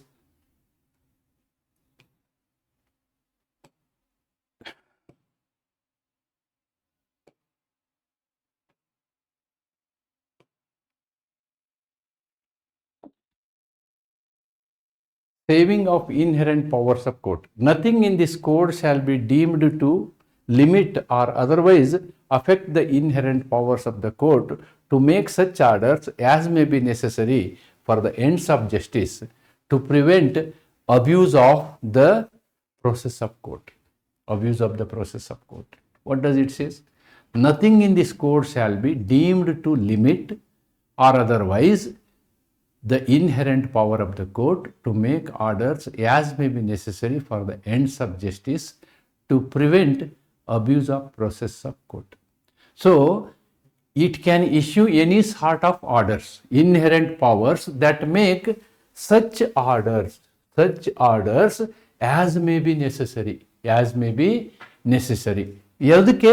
saving of inherent powers of court. Nothing in this code shall be deemed to limit or otherwise affect the inherent powers of the court to make such orders as may be necessary for the ends of justice to prevent abuse of the process of court. Abuse of the process of court. What does it say? Nothing in this code shall be deemed to limit or otherwise the inherent power of the court to make orders as may be necessary for the ends of justice to prevent abuse of process of court. So, it can issue any sort of orders, inherent powers that make such orders, such orders as may be necessary, as may be necessary. ಯಾವುದಕ್ಕೆ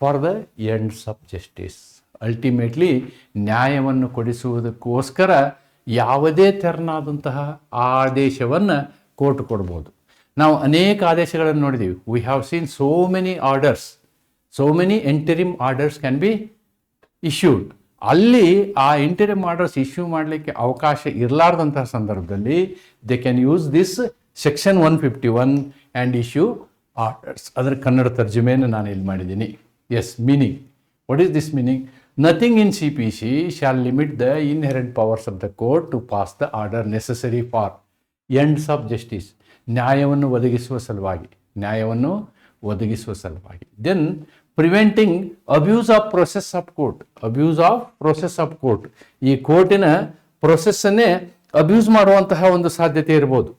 for the ends of justice ultimately ನ್ಯಾಯವನ್ನು ಕೊಡಿಸುವುದಕ್ಕೋಸ್ಕರ ಯಾವುದೇ ತೆರನಾದಂತಹ ಆದೇಶವನ್ನು court ಕೊಡ್ಬೋದು ನಾವು ಅನೇಕ ಆದೇಶಗಳನ್ನು ನೋಡಿದ್ದೀವಿ we have seen so many orders so many interim orders can be issued ಅಲ್ಲಿ ಆ ಇಂಟರಿಮ್ ಆರ್ಡರ್ಸ್ ಇಶ್ಯೂ ಮಾಡಲಿಕ್ಕೆ ಅವಕಾಶ ಇರಲಾರ್ದಂತಹ ಸಂದರ್ಭದಲ್ಲಿ they can use this section one fifty one and issue orders ಅದರ ಕನ್ನಡ ತರ್ಜುಮೆಯನ್ನು ನಾನು ಇಲ್ಲಿ ಮಾಡಿದ್ದೀನಿ. As meaning what is this meaning nothing in C P C shall limit the inherent powers of the court to pass the order necessary for ends of justice ನ್ಯಾಯವನ್ನು ಒದಗಿಸುವ ಸಲುವಾಗಿ, ನ್ಯಾಯವನ್ನು ಒದಗಿಸುವ ಸಲುವಾಗಿ. Then preventing abuse of process of court abuse of process of court ಈ ಕೋರ್ಟಿನ ಪ್ರೊಸೆಸ್ಸನ್ನೇ abuse ಮಾಡುವಂತಹ ಒಂದು ಸಾಧ್ಯತೆ ಇರ್ಬೋದು.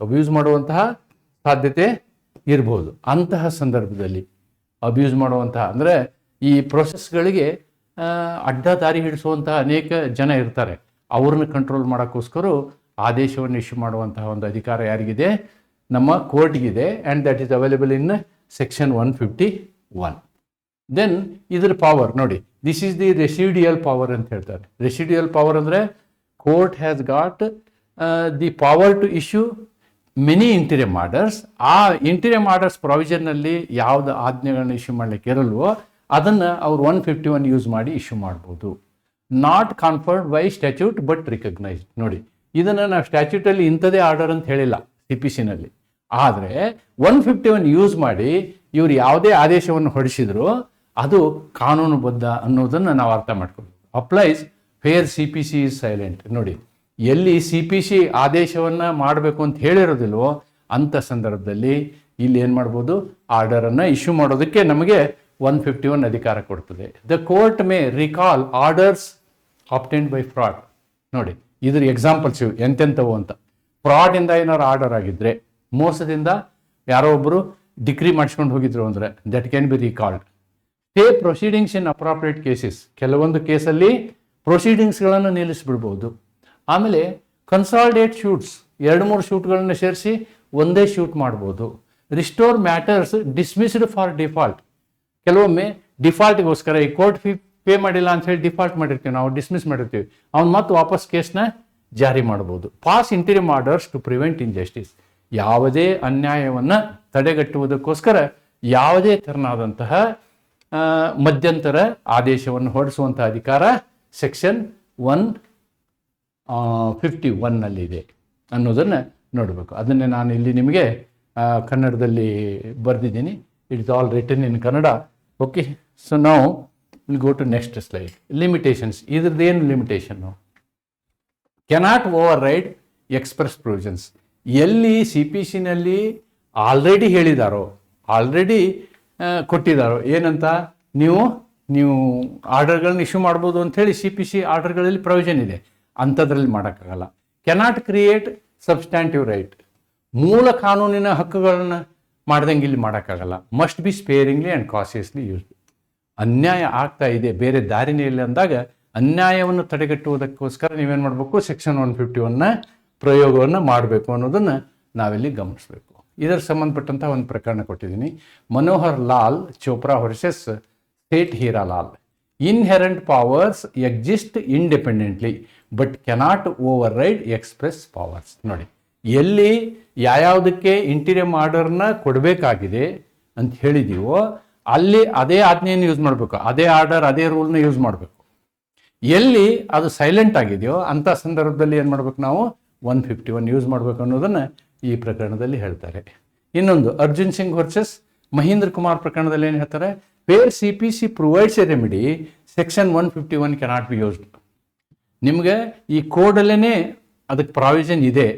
ಅಬ್ಯೂಸ್ ಮಾಡುವಂತಹ ಸಾಧ್ಯತೆ ಇರ್ಬೋದು. ಅಂತಹ ಸಂದರ್ಭದಲ್ಲಿ ಅಬ್ಯೂಸ್ ಮಾಡುವಂತಹ, ಅಂದರೆ ಈ ಪ್ರೊಸೆಸ್ಗಳಿಗೆ ಅಡ್ಡ ದಾರಿ ಹಿಡಿಸುವಂತಹ ಅನೇಕ ಜನ ಇರ್ತಾರೆ. ಅವ್ರನ್ನ ಕಂಟ್ರೋಲ್ ಮಾಡೋಕ್ಕೋಸ್ಕರ ಆದೇಶವನ್ನು ಇಶ್ಯೂ ಮಾಡುವಂತಹ ಒಂದು ಅಧಿಕಾರ ಯಾರಿಗಿದೆ? ನಮ್ಮ ಕೋರ್ಟ್ಗಿದೆ and that is available in section one fifty one then ಇದ್ರ ಪವರ್ ನೋಡಿ this is the residual power ಅಂತ ಹೇಳ್ತಾರೆ. ರೆಸಿಡಿಯಲ್ ಪವರ್ ಅಂದರೆ court has got the power to issue many interim orders ಆ ಇಂಟೀರಿಯರ್ ಆರ್ಡರ್ಸ್ ಪ್ರೊವಿಷನ್ನಲ್ಲಿ ಯಾವ್ದು ಆಜ್ಞೆಗಳನ್ನ ಇಶ್ಯೂ ಮಾಡಲಿಕ್ಕೆ ಇರಲ್ವೋ ಅದನ್ನು ಅವ್ರು ಒನ್ ಫಿಫ್ಟಿ ಒನ್ ಯೂಸ್ ಮಾಡಿ ಇಶ್ಯೂ ಮಾಡ್ಬೋದು. Not conferred by statute but recognised ನೋಡಿ ಇದನ್ನು ನಾವು ಸ್ಟ್ಯಾಚ್ಯೂಟಲ್ಲಿ ಇಂಥದೇ ಆರ್ಡರ್ ಅಂತ ಹೇಳಿಲ್ಲ ಸಿ ಪಿ ಸಿನಲ್ಲಿ ಆದರೆ ಒನ್ ಫಿಫ್ಟಿ ಒನ್ ಯೂಸ್ ಮಾಡಿ ಇವರು ಯಾವುದೇ ಆದೇಶವನ್ನು ಹೊರಡಿಸಿದ್ರು ಅದು ಕಾನೂನುಬದ್ಧ ಅನ್ನೋದನ್ನು ನಾವು ಅರ್ಥ ಮಾಡ್ಕೊಳ್ಬೇಕು applies where C P C is silent ನೋಡಿ, ಎಲ್ಲಿ ಸಿ ಪಿ ಸಿ ಆದೇಶವನ್ನು ಮಾಡಬೇಕು ಅಂತ ಹೇಳಿರೋದಿಲ್ವೋ ಅಂಥ ಸಂದರ್ಭದಲ್ಲಿ ಇಲ್ಲಿ ಏನು ಮಾಡ್ಬೋದು? ಆರ್ಡರನ್ನು ಇಶ್ಯೂ ಮಾಡೋದಕ್ಕೆ ನಮಗೆ ಒನ್ ಫಿಫ್ಟಿ ಒನ್ ಅಧಿಕಾರ ಕೊಡ್ತದೆ. The court may recall orders obtained by fraud. ನೋಡಿ ಇದ್ರ ಎಕ್ಸಾಂಪಲ್ಸ್ ಇವು. ಎಂತೆಂಥವು ಅಂತ. ಫ್ರಾಡಿಂದ ಏನಾರು ಆರ್ಡರ್ ಆಗಿದ್ರೆ, ಮೋಸದಿಂದ ಯಾರೋ ಒಬ್ಬರು ಡಿಗ್ರಿ ಮಾಡಿಸ್ಕೊಂಡು ಹೋಗಿದ್ರು ಅಂದರೆ that can be recalled stay proceedings in inappropriate cases ಕೆಲವೊಂದು ಕೇಸಲ್ಲಿ ಪ್ರೊಸೀಡಿಂಗ್ಸ್ಗಳನ್ನು ನಿಲ್ಲಿಸ್ಬಿಡ್ಬೋದು. ಆಮೇಲೆ ಕನ್ಸಾಲ್ಡೇಟ್ ಶೂಟ್ಸ್ ಎರಡು ಮೂರು ಶೂಟ್ಗಳನ್ನು ಸೇರಿಸಿ ಒಂದೇ ಶೂಟ್ ಮಾಡ್ಬೋದು. Restore matters dismissed for default ಕೆಲವೊಮ್ಮೆ ಡಿಫಾಲ್ಟ್ಗೋಸ್ಕರ ಈ ಕೋರ್ಟ್ ಫೀ ಪೇ ಮಾಡಿಲ್ಲ ಅಂತ ಹೇಳಿ ಡಿಫಾಲ್ಟ್ ಮಾಡಿರ್ತೀವಿ, ನಾವು ಡಿಸ್ಮಿಸ್ ಮಾಡಿರ್ತೀವಿ. ಅವ್ನು ಮತ್ತೆ ವಾಪಸ್ ಕೇಸ್ನ ಜಾರಿ ಮಾಡ್ಬೋದು. Pass interim orders to prevent injustice ಯಾವುದೇ ಅನ್ಯಾಯವನ್ನು ತಡೆಗಟ್ಟುವುದಕ್ಕೋಸ್ಕರ ಯಾವುದೇ ತೆರನಾದಂತಹ ಮಧ್ಯಂತರ ಆದೇಶವನ್ನು ಹೊರಡಿಸುವಂಥ ಅಧಿಕಾರ ಸೆಕ್ಷನ್ ಒನ್ ಫಿಫ್ಟಿ ಒನ್ನಲ್ಲಿದೆ ಅನ್ನೋದನ್ನು ನೋಡಬೇಕು. ಅದನ್ನೇ ನಾನು ಇಲ್ಲಿ ನಿಮಗೆ ಕನ್ನಡದಲ್ಲಿ ಬರೆದಿದ್ದೀನಿ. It is all written in Kannada okay so ನಾವು will go to next slide limitations ಇದ್ರದ್ದೇನು limitation cannot override express provisions ಎಲ್ಲಿ ಸಿ ಪಿ ಸಿನಲ್ಲಿ ಆಲ್ರೆಡಿ ಹೇಳಿದಾರೋ ಆಲ್ರೆಡಿ ಕೊಟ್ಟಿದ್ದಾರೋ ಏನಂತ? ನೀವು ನೀವು ಆರ್ಡರ್ಗಳನ್ನ ಇಶ್ಯೂ ಮಾಡ್ಬೋದು ಅಂಥೇಳಿ ಸಿ ಪಿ ಸಿ ಆರ್ಡರ್ಗಳಲ್ಲಿ ಪ್ರೊವಿಷನ್ ಇದೆ. ಅಂಥದ್ರಲ್ಲಿ ಮಾಡೋಕ್ಕಾಗಲ್ಲ. ಕೆನಾಟ್ ಕ್ರಿಯೇಟ್ ಸಬ್ಸ್ಟ್ಯಾಂಟಿವ್ ರೈಟ್ ಮೂಲ ಕಾನೂನಿನ ಹಕ್ಕುಗಳನ್ನು ಮಾಡ್ದಂಗೆ ಇಲ್ಲಿ ಮಾಡೋಕ್ಕಾಗಲ್ಲ. Must be sparingly and cautiously used ಅನ್ಯಾಯ ಆಗ್ತಾ ಇದೆ, ಬೇರೆ ದಾರಿನೇ ಇಲ್ಲ ಅಂದಾಗ ಅನ್ಯಾಯವನ್ನು ತಡೆಗಟ್ಟುವುದಕ್ಕೋಸ್ಕರ ನೀವೇನು ಮಾಡಬೇಕು? ಸೆಕ್ಷನ್ ಒನ್ ಫಿಫ್ಟಿ ಒನ್ನ ಪ್ರಯೋಗವನ್ನು ಮಾಡಬೇಕು ಅನ್ನೋದನ್ನು ನಾವಿಲ್ಲಿ ಗಮನಿಸಬೇಕು. ಇದರ ಸಂಬಂಧಪಟ್ಟಂಥ ಒಂದು ಪ್ರಕರಣ ಕೊಟ್ಟಿದ್ದೀನಿ. Manohar Lal, Chopra versus state Hiralal inherent powers exist independently but cannot override express powers ನೋಡಿ, ಎಲ್ಲಿ ಯಾವ್ಯಾವುದಕ್ಕೆ ಇಂಟೀರಿಯರ್ ಆರ್ಡರ್ನ ಕೊಡಬೇಕಾಗಿದೆ ಅಂತ ಹೇಳಿದೀವೋ ಅಲ್ಲಿ ಅದೇ ಆಜ್ಞೆಯನ್ನು ಯೂಸ್ ಮಾಡಬೇಕು. ಅದೇ ಆರ್ಡರ್ ಅದೇ ರೂಲ್ನ ಯೂಸ್ ಮಾಡಬೇಕು. ಎಲ್ಲಿ ಅದು ಸೈಲೆಂಟ್ ಆಗಿದೆಯೋ ಅಂಥ ಸಂದರ್ಭದಲ್ಲಿ ಏನು ಮಾಡ್ಬೇಕು ನಾವು? ಒನ್ ಫಿಫ್ಟಿ ಒನ್ ಯೂಸ್ ಮಾಡಬೇಕು ಅನ್ನೋದನ್ನು ಈ ಪ್ರಕರಣದಲ್ಲಿ ಹೇಳ್ತಾರೆ. ಇನ್ನೊಂದು, ಅರ್ಜುನ್ ಸಿಂಗ್ ವರ್ಸಸ್ ಮಹೇಂದ್ರ ಕುಮಾರ್ ಪ್ರಕರಣದಲ್ಲಿ ಏನು ಹೇಳ್ತಾರೆ? Where C P C provides a remedy section one fifty one cannot be used ನಿಮಗೆ ಈ ಕೋಡಲ್ಲೇ ಅದಕ್ಕೆ ಪ್ರಾವಿಷನ್ ಇದೆ.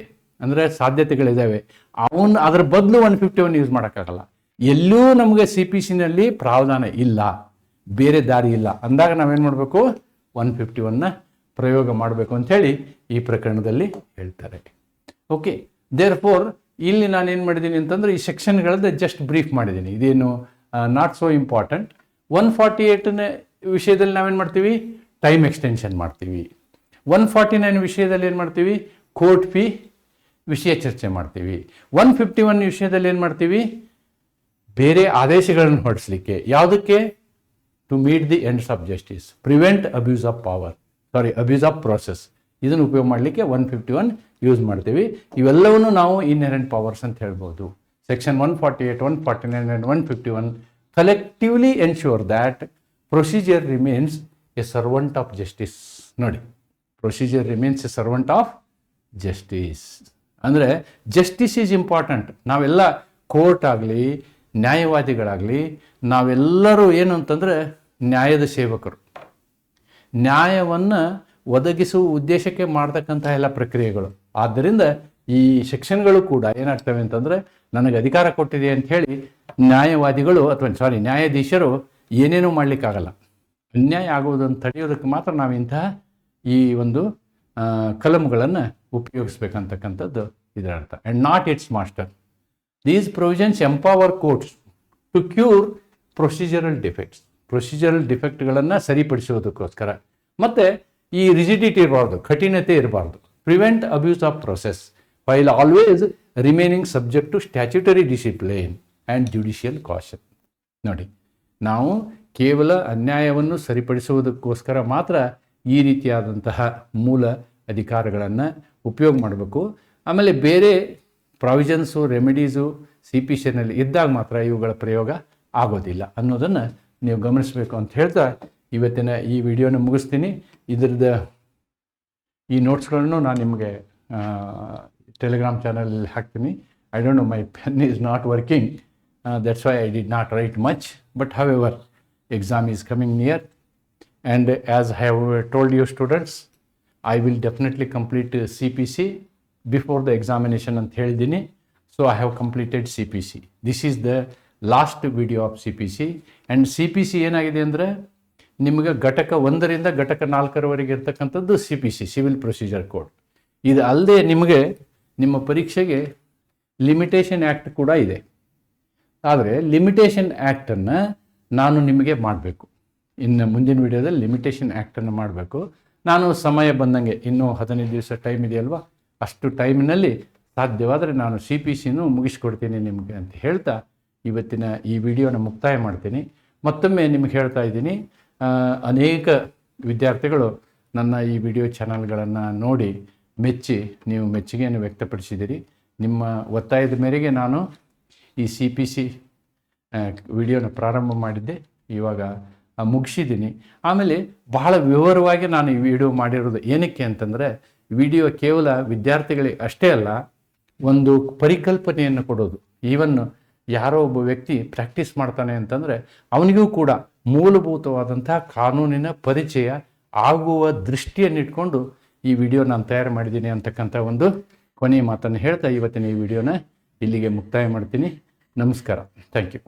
ಅಂದರೆ ಸಾಧ್ಯತೆಗಳಿದ್ದಾವೆ ಅವನು, ಅದ್ರ ಬದಲು ಒನ್ ಫಿಫ್ಟಿ ಒನ್ ಯೂಸ್ ಮಾಡೋಕ್ಕಾಗಲ್ಲ. ಎಲ್ಲೂ ನಮಗೆ ಸಿ ಪಿ ಸಿನಲ್ಲಿ ಪ್ರಾವಧಾನ ಇಲ್ಲ. ಬೇರೆ ದಾರಿ ಇಲ್ಲ. ಅಂದಾಗ ನಾವೇನು ಮಾಡಬೇಕು? ಒನ್ ಫಿಫ್ಟಿ ಒನ್ನ ಪ್ರಯೋಗ ಮಾಡಬೇಕು ಅಂಥೇಳಿ ಈ ಪ್ರಕರಣದಲ್ಲಿ ಹೇಳ್ತಾರೆ. ಓಕೆ ದೇರ್ ಫೋರ್ ಇಲ್ಲಿ ನಾನು ಏನು ಮಾಡಿದ್ದೀನಿ ಅಂತಂದರೆ ಈ ಸೆಕ್ಷನ್ಗಳದ್ದು ಜಸ್ಟ್ ಬ್ರೀಫ್ ಮಾಡಿದ್ದೀನಿ. ಇದೇನು not so important one forty ಏಯ್ಟನ ವಿಷಯದಲ್ಲಿ ನಾವೇನು ಮಾಡ್ತೀವಿ? ಟೈಮ್ ಎಕ್ಸ್ಟೆನ್ಷನ್ ಮಾಡ್ತೀವಿ. ಒನ್ ಫಾರ್ಟಿ ನೈನ್ ವಿಷಯದಲ್ಲಿ ಏನು ಮಾಡ್ತೀವಿ? ಕೋರ್ಟ್ ಫೀ ವಿಷಯ ಚರ್ಚೆ ಮಾಡ್ತೀವಿ. ಒನ್ ಫಿಫ್ಟಿ ಒನ್ ವಿಷಯದಲ್ಲಿ ಏನು ಮಾಡ್ತೀವಿ? ಬೇರೆ ಆದೇಶಗಳನ್ನು ಹೊರಡಿಸಲಿಕ್ಕೆ ಯಾವುದಕ್ಕೆ? To meet the ends of justice prevent abuse of power sorry abuse of process ಇದನ್ನು ಉಪಯೋಗ ಮಾಡಲಿಕ್ಕೆ ಒನ್ ಫಿಫ್ಟಿ ಒನ್ ಯೂಸ್ ಮಾಡ್ತೀವಿ. ಇವೆಲ್ಲವನ್ನು ನಾವು ಇನ್ಹೆರೆಂಟ್ ಪವರ್ಸ್ ಅಂತ ಹೇಳ್ಬೋದು. Section one forty eight one forty nine and one fifty one collectively ensure that procedure remains a servant of justice ನೋಡಿ procedure remains a servant of justice ಅಂದರೆ justice is important ನಾವೆಲ್ಲ court ಆಗಲಿ ನ್ಯಾಯವಾದಿಗಳಾಗಲಿ, ನಾವೆಲ್ಲರೂ ಏನು ಅಂತಂದರೆ ನ್ಯಾಯದ ಸೇವಕರು. ನ್ಯಾಯವನ್ನು ಒದಗಿಸುವ ಉದ್ದೇಶಕ್ಕೆ ಮಾಡ್ತಕ್ಕಂಥ ಎಲ್ಲ ಪ್ರಕ್ರಿಯೆಗಳು. ಆದ್ದರಿಂದ ಈ ಶಿಕ್ಷಣಗಳು ಕೂಡ ಏನಾಗ್ತವೆ ಅಂತಂದರೆ, ನನಗೆ ಅಧಿಕಾರ ಕೊಟ್ಟಿದೆ ಅಂತ ಹೇಳಿ ನ್ಯಾಯವಾದಿಗಳು ಅಥವಾ ಸಾರಿ ನ್ಯಾಯಾಧೀಶರು ಏನೇನೂ ಮಾಡಲಿಕ್ಕಾಗಲ್ಲ. ಅನ್ಯಾಯ ಆಗುವುದನ್ನು ತಡೆಯೋದಕ್ಕೆ ಮಾತ್ರ ನಾವು ಈ ಒಂದು ಕಲಮ್ಗಳನ್ನು ಉಪಯೋಗಿಸ್ಬೇಕಂತಕ್ಕಂಥದ್ದು ಇದರ ಅರ್ಥ and not its master these provisions empower courts to cure procedural defects procedural ಡಿಫೆಕ್ಟ್ಗಳನ್ನು ಸರಿಪಡಿಸೋದಕ್ಕೋಸ್ಕರ ಮತ್ತು ಈ ರಿಜಿಡಿಟಿ ಇರಬಾರ್ದು, ಕಠಿಣತೆ ಇರಬಾರ್ದು. Prevent abuse of process while always remaining subject to statutory discipline and judicial caution ನೋಡಿ, ನಾವು ಕೇವಲ ಅನ್ಯಾಯವನ್ನು ಸರಿಪಡಿಸುವುದಕ್ಕೋಸ್ಕರ ಮಾತ್ರ ಈ ರೀತಿಯಾದಂತಹ ಮೂಲ ಅಧಿಕಾರಗಳನ್ನು ಉಪಯೋಗ ಮಾಡಬೇಕು. ಆಮೇಲೆ ಬೇರೆ ಪ್ರಾವಿಷನ್ಸು ರೆಮಿಡೀಸು ಸಿ ಪಿ ಸಿನಲ್ಲಿ ಇದ್ದಾಗ ಮಾತ್ರ ಇವುಗಳ ಪ್ರಯೋಗ ಆಗೋದಿಲ್ಲ ಅನ್ನೋದನ್ನು ನೀವು ಗಮನಿಸಬೇಕು ಅಂತ ಹೇಳ್ತಾ ಇವತ್ತಿನ ಈ ವಿಡಿಯೋನ ಮುಗಿಸ್ತೀನಿ. ಇದರದ ಈ ನೋಟ್ಸ್ಗಳನ್ನು ನಾನು ನಿಮಗೆ ಟೆಲಿಗ್ರಾಮ್ ಚಾನಲಲ್ಲಿ ಹಾಕ್ತೀನಿ. I don't know my pen is not working that's why I did not write much but however exam is coming near and as have told you students I will definitely complete C P C before the examination ಅಂತ ಹೇಳಿದ್ದೀನಿ so I have completed C P C this is the last video of C P C and C P C ಏನಾಗಿದೆ ಅಂದರೆ, ನಿಮಗೆ ಘಟಕ ಒಂದರಿಂದ ಘಟಕ ನಾಲ್ಕರವರೆಗೆ ಇರ್ತಕ್ಕಂಥದ್ದು C P C civil procedure code ಇದು ಅಲ್ಲದೆ ನಿಮಗೆ, ನಿಮ್ಮ ಪರೀಕ್ಷೆಗೆ ಲಿಮಿಟೇಷನ್ ಆ್ಯಕ್ಟ್ ಕೂಡ ಇದೆ. ಆದರೆ ಲಿಮಿಟೇಷನ್ ಆ್ಯಕ್ಟನ್ನು ನಾನು ನಿಮಗೆ ಮಾಡಬೇಕು. ಇನ್ನು ಮುಂದಿನ ವಿಡಿಯೋದಲ್ಲಿ ಲಿಮಿಟೇಷನ್ ಆ್ಯಕ್ಟನ್ನು ಮಾಡಬೇಕು. ನಾನು ಸಮಯ ಬಂದಂಗೆ, ಇನ್ನೂ ಹದಿನೈದು ದಿವಸ ಟೈಮ್ ಇದೆಯಲ್ವಾ? ಅಷ್ಟು ಟೈಮಿನಲ್ಲಿ ಸಾಧ್ಯವಾದರೆ ನಾನು ಸಿ ಪಿ ಸಿನೂ ಮುಗಿಸ್ಕೊಡ್ತೀನಿ ನಿಮಗೆ ಅಂತ ಹೇಳ್ತಾ ಇವತ್ತಿನ ಈ ವಿಡಿಯೋನ ಮುಕ್ತಾಯ ಮಾಡ್ತೀನಿ. ಮತ್ತೊಮ್ಮೆ ನಿಮಗೆ ಹೇಳ್ತಾ ಇದ್ದೀನಿ ಅನೇಕ ವಿದ್ಯಾರ್ಥಿಗಳು ನನ್ನ ಈ ವಿಡಿಯೋ ಚಾನಲ್ಗಳನ್ನು ನೋಡಿ ಮೆಚ್ಚಿ ನೀವು ಮೆಚ್ಚುಗೆಯನ್ನು ವ್ಯಕ್ತಪಡಿಸಿದ್ದೀರಿ. ನಿಮ್ಮ ಒತ್ತಾಯದ ಮೇರೆಗೆ ನಾನು ಈ ಸಿ ಪಿ ಸಿ ವಿಡಿಯೋನ ಪ್ರಾರಂಭ ಮಾಡಿದ್ದೆ. ಇವಾಗ ಮುಗಿಸಿದ್ದೀನಿ. ಆಮೇಲೆ ಬಹಳ ವಿವರವಾಗಿ ನಾನು ಈ ವಿಡಿಯೋ ಮಾಡಿರೋದು ಏನಕ್ಕೆ ಅಂತಂದರೆ ವಿಡಿಯೋ ಕೇವಲ ವಿದ್ಯಾರ್ಥಿಗಳಿಗೆ ಅಷ್ಟೇ ಅಲ್ಲ, ಒಂದು ಪರಿಕಲ್ಪನೆಯನ್ನು ಕೊಡೋದು. ಈವನ್ ಯಾರೋ ಒಬ್ಬ ವ್ಯಕ್ತಿ ಪ್ರಾಕ್ಟೀಸ್ ಮಾಡ್ತಾನೆ ಅಂತಂದರೆ ಅವನಿಗೂ ಕೂಡ ಮೂಲಭೂತವಾದಂತಹ ಕಾನೂನಿನ ಪರಿಚಯ ಆಗುವ ದೃಷ್ಟಿಯನ್ನಿಟ್ಕೊಂಡು ಈ ವಿಡಿಯೋ ನಾನು ತಯಾರು ಮಾಡಿದ್ದೀನಿ ಅಂತಕ್ಕಂಥ ಒಂದು ಕೊನೆಯ ಮಾತನ್ನು ಹೇಳ್ತಾ ಇವತ್ತಿನ ಈ ವಿಡಿಯೋನ ಇಲ್ಲಿಗೆ ಮುಕ್ತಾಯ ಮಾಡ್ತೀನಿ. ನಮಸ್ಕಾರ. Thank you